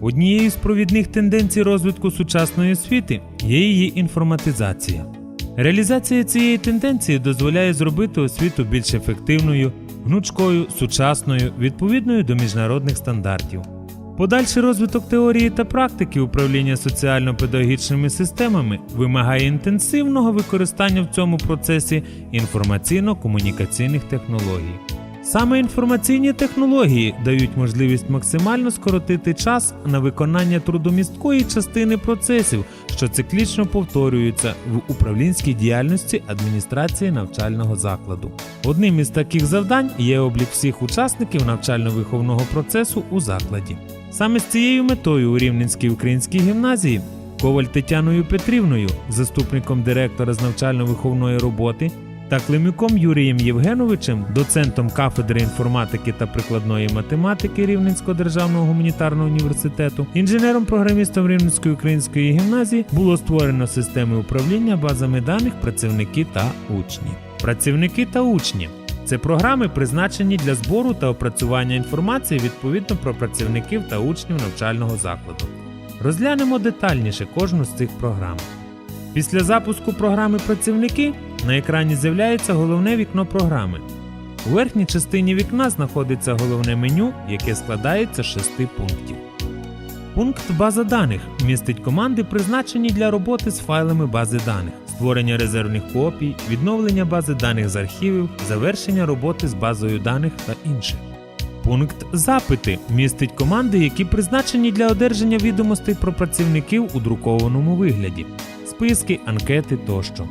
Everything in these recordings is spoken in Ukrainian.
Однією з провідних тенденцій розвитку сучасної освіти є її інформатизація. Реалізація цієї тенденції дозволяє зробити освіту більш ефективною, гнучкою, сучасною, відповідною до міжнародних стандартів. Подальший розвиток теорії та практики управління соціально-педагогічними системами вимагає інтенсивного використання в цьому процесі інформаційно-комунікаційних технологій. Саме інформаційні технології дають можливість максимально скоротити час на виконання трудомісткої частини процесів, що циклічно повторюються в управлінській діяльності адміністрації навчального закладу. Одним із таких завдань є облік всіх учасників навчально-виховного процесу у закладі. Саме з цією метою у Рівненській українській гімназії Коваль Тетяною Петрівною, заступником директора з навчально-виховної роботи, та Климюком Юрієм Євгеновичем, доцентом кафедри інформатики та прикладної математики Рівненського державного гуманітарного університету, інженером-програмістом Рівненської української гімназії було створено системи управління базами даних працівники та учні. Працівники та учні це програми, призначені для збору та опрацювання інформації відповідно про працівників та учнів навчального закладу. Розглянемо детальніше кожну з цих програм. Після запуску програми Працівники на екрані з'являється головне вікно програми. У верхній частині вікна знаходиться головне меню, яке складається з шести пунктів. Пункт База даних містить команди, призначені для роботи з файлами бази даних, створення резервних копій, відновлення бази даних з архівів, завершення роботи з базою даних та інше. Пункт Запити містить команди, які призначені для одержання відомостей про працівників у друкованому вигляді, списки, анкети тощо.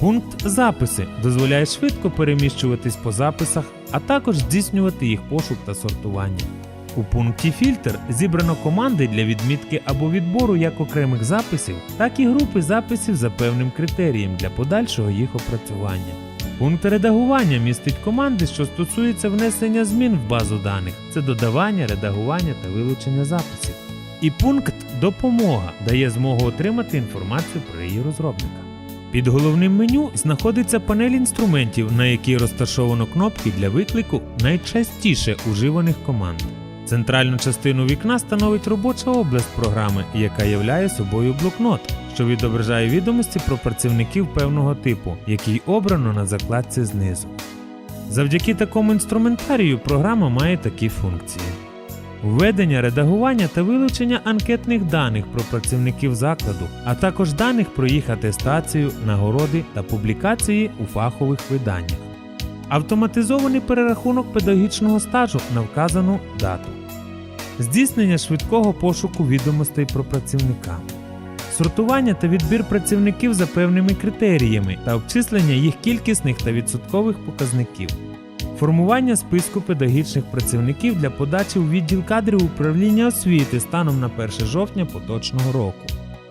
Пункт Записи дозволяє швидко переміщуватись по записах, а також здійснювати їх пошук та сортування. У пункті Фільтр зібрано команди для відмітки або відбору як окремих записів, так і групи записів за певним критерієм для подальшого їх опрацювання. Пункт редагування містить команди, що стосуються внесення змін в базу даних це додавання, редагування та вилучення записів. І пункт Допомога дає змогу отримати інформацію про її розробника. Під головним меню знаходиться панель інструментів, на якій розташовано кнопки для виклику найчастіше уживаних команд. Центральну частину вікна становить робоча область програми, яка являє собою блокнот, що відображає відомості про працівників певного типу, який обрано на закладці знизу. Завдяки такому інструментарію програма має такі функції: введення, редагування та вилучення анкетних даних про працівників закладу, а також даних про їх атестацію, нагороди та публікації у фахових виданнях. Автоматизований перерахунок педагогічного стажу на вказану дату. Здійснення швидкого пошуку відомостей про працівника. Сортування та відбір працівників за певними критеріями та обчислення їх кількісних та відсоткових показників. Формування списку педагогічних працівників для подачі у відділ кадрів управління освіти станом на 1 жовтня поточного року.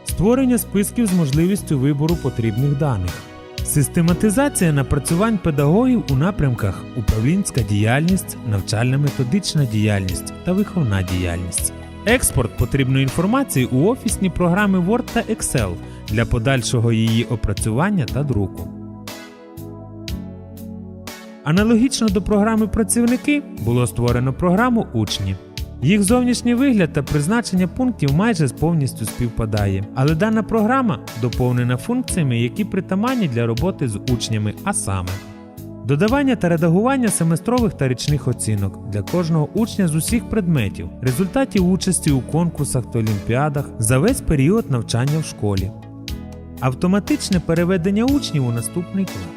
Створення списків з можливістю вибору потрібних даних. Систематизація напрацювань педагогів у напрямках управлінська діяльність, навчально-методична діяльність та виховна діяльність. Експорт потрібної інформації у офісні програми Word та Excel для подальшого її опрацювання та друку. Аналогічно до програми Працівники було створено програму Учні. Їх зовнішній вигляд та призначення пунктів майже повністю співпадає, але дана програма доповнена функціями, які притаманні для роботи з учнями, а саме додавання та редагування семестрових та річних оцінок для кожного учня з усіх предметів, результатів участі у конкурсах та олімпіадах за весь період навчання в школі, автоматичне переведення учнів у наступний клас.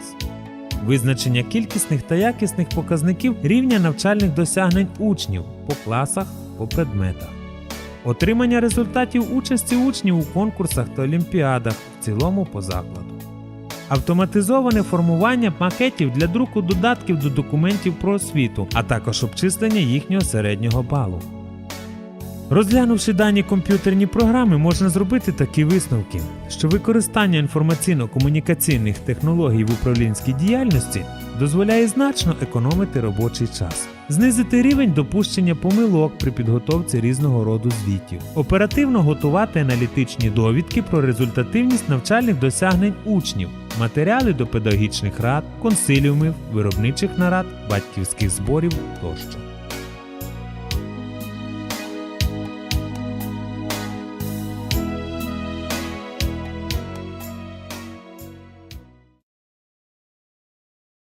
Визначення кількісних та якісних показників рівня навчальних досягнень учнів по класах, по предметах. Отримання результатів участі учнів у конкурсах та олімпіадах в цілому по закладу. Автоматизоване формування макетів для друку додатків до документів про освіту, а також обчислення їхнього середнього балу. Розглянувши дані комп'ютерні програми, можна зробити такі висновки, що використання інформаційно-комунікаційних технологій в управлінській діяльності дозволяє значно економити робочий час, знизити рівень допущення помилок при підготовці різного роду звітів, оперативно готувати аналітичні довідки про результативність навчальних досягнень учнів, матеріали до педагогічних рад, консиліумів, виробничих нарад, батьківських зборів тощо.